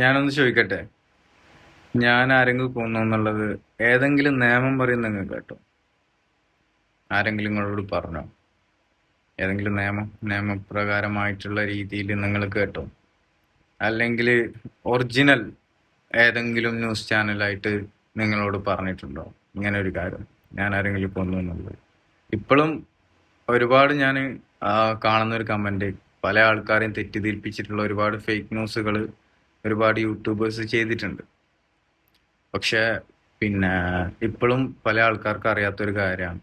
ഞാനൊന്ന് ചോദിക്കട്ടെ? ഞാൻ ആരെങ്കിലും കൊന്നു എന്നുള്ളത് ഏതെങ്കിലും നിയമം പറയുന്ന കേട്ടോ? ആരെങ്കിലും നിങ്ങളോട് പറഞ്ഞോ? ഏതെങ്കിലും നിയമം നിയമപ്രകാരമായിട്ടുള്ള രീതിയിൽ നിങ്ങൾ കേട്ടോ? അല്ലെങ്കിൽ ഒറിജിനൽ ഏതെങ്കിലും ന്യൂസ് ചാനലായിട്ട് നിങ്ങളോട് പറഞ്ഞിട്ടുണ്ടോ? ഇങ്ങനെ ഒരു കാര്യം. ഞാൻ ആരെങ്കിലും കൊന്നു എന്നുള്ളത്. ഇപ്പോഴും ഒരുപാട് ഞാൻ കാണുന്ന ഒരു കമന്റ് പല ആൾക്കാരെയും തെറ്റിദ്ധരിപ്പിച്ചിട്ടുള്ള ഒരുപാട് ഫേക്ക് ന്യൂസുകൾ ഒരുപാട് യൂട്യൂബേഴ്സ് ചെയ്തിട്ടുണ്ട്. പക്ഷെ പിന്നെ ഇപ്പോഴും പല ആൾക്കാർക്ക് അറിയാത്തൊരു കാര്യമാണ്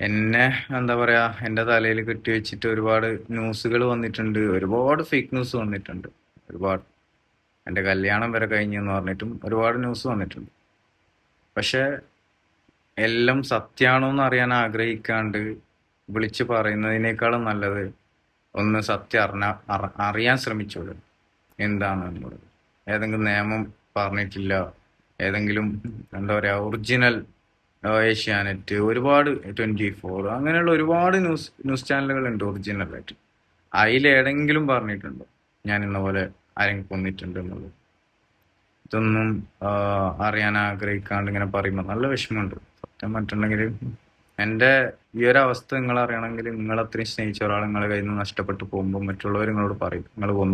എന്നെ എന്താ പറയാ എന്റെ തലയിൽ കെട്ടി വെച്ചിട്ട് ഒരുപാട് ന്യൂസുകൾ വന്നിട്ടുണ്ട്. ഒരുപാട് ഫേക്ക് ന്യൂസ് വന്നിട്ടുണ്ട്. ഒരുപാട്. എന്റെ കല്യാണം വരെ കഴിഞ്ഞു എന്ന് പറഞ്ഞിട്ടും ഒരുപാട് ന്യൂസ് വന്നിട്ടുണ്ട്. പക്ഷെ എല്ലാം സത്യമാണോ എന്ന് അറിയാൻ ആഗ്രഹിക്കാണ്ട് വിളിച്ചു പറയുന്നതിനേക്കാളും നല്ലത് ഒന്ന് സത്യം അറിഞ്ഞ അറിയാൻ ശ്രമിച്ചോളൂ. എന്താണ് എന്നുള്ളത് ഏതെങ്കിലും നിയമം പറഞ്ഞിട്ടില്ല. ഏതെങ്കിലും എന്താ പറയാ ഒറിജിനൽ ഏഷ്യാനെറ്റ് ഒരുപാട് ട്വന്റി ഫോർ അങ്ങനെയുള്ള ഒരുപാട് ന്യൂസ് ന്യൂസ് ഒറിജിനൽ ആയിട്ട് അതിലേതെങ്കിലും പറഞ്ഞിട്ടുണ്ടോ? ഞാൻ ഇന്ന പോലെ ആരെങ്കിലും കൊന്നിട്ടുണ്ട് എന്നുള്ളത്. ഇതൊന്നും അറിയാൻ ആഗ്രഹിക്കാണ്ട് ഇങ്ങനെ പറയുമ്പോൾ നല്ല വിഷമമുണ്ട്. സത്യം പറ്റുണ്ടെങ്കിൽ എന്റെ ഈ ഒരു അവസ്ഥ നിങ്ങൾ അറിയണമെങ്കിൽ നിങ്ങൾ അത്രയും സ്നേഹിച്ച ഒരാൾ നിങ്ങളെ കയ്യിൽ നിന്ന് നഷ്ടപ്പെട്ടു പോകുമ്പോൾ മറ്റുള്ളവർ നിങ്ങളോട് പറയും നിങ്ങൾ കൊന്നു.